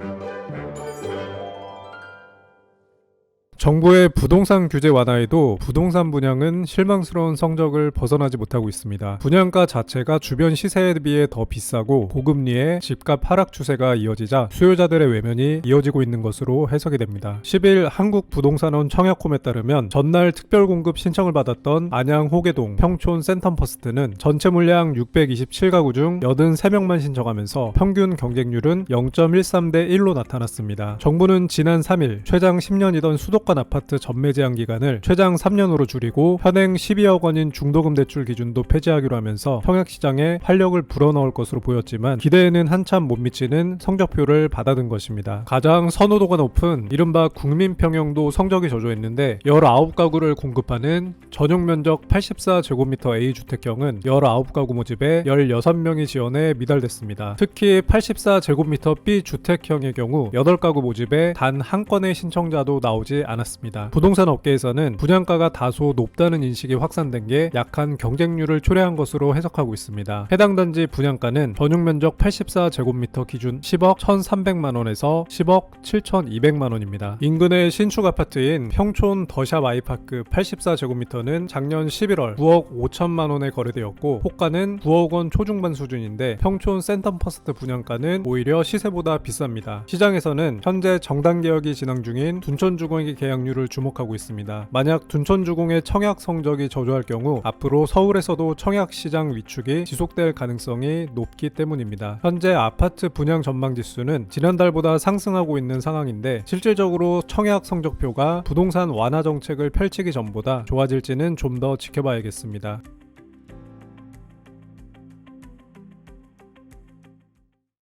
Thank you. 정부의 부동산 규제 완화에도 부동산 분양은 실망스러운 성적을 벗어나지 못하고 있습니다. 분양가 자체가 주변 시세에 비해 더 비싸고 고금리에 집값 하락 추세가 이어지자 수요자들의 외면이 이어지고 있는 것으로 해석이 됩니다. 10일 한국부동산원 청약홈에 따르면 전날 특별 공급 신청을 받았던 안양 호계동 평촌 센텀퍼스트는 전체 물량 627가구 중 83명만 신청하면서 평균 경쟁률은 0.13대 1로 나타났습니다. 정부는 지난 3일 최장 10년이던 수도권 아파트 전매 제한 기간을 최장 3년으로 줄이고 현행 12억 원인 중도금 대출 기준도 폐지하기로 하면서 청약 시장에 활력을 불어넣을 것으로 보였지만 기대에는 한참 못 미치는 성적표를 받아든 것입니다. 가장 선호도가 높은 이른바 국민평형도 성적이 저조했는데 19가구를 공급하는 전용 면적 84제곱미터 A 주택형은 19가구 모집에 16명이 지원해 미달됐습니다. 특히 84제곱미터 B 주택형의 경우 8가구 모집에 단 한 건의 신청자도 나오지 않았습니다. 부동산 업계에서는 분양가가 다소 높다는 인식이 확산된 게 약한 경쟁률을 초래한 것으로 해석하고 있습니다. 해당 단지 분양가는 전용 면적 84제곱미터 기준 10억 1,300만 원에서 10억 7,200만 원입니다. 인근의 신축 아파트인 평촌 더샵 아이파크 84제곱미터는 작년 11월 9억 5천만 원에 거래되었고 호가는 9억 원 초중반 수준인데 평촌 센텀퍼스트 분양가는 오히려 시세보다 비쌉니다. 시장에서는 현재 정당 개혁이 진행 중인 둔촌주공의 계약률을 주목하고 있습니다. 만약 둔촌주공의 청약 성적이 저조할 경우 앞으로 서울에서도 청약 시장 위축이 지속될 가능성이 높기 때문입니다. 현재 아파트 분양 전망 지수는 지난달보다 상승하고 있는 상황인데 실질적으로 청약 성적표가 부동산 완화 정책을 펼치기 전보다 좋아질지는 좀 더 지켜봐야겠습니다.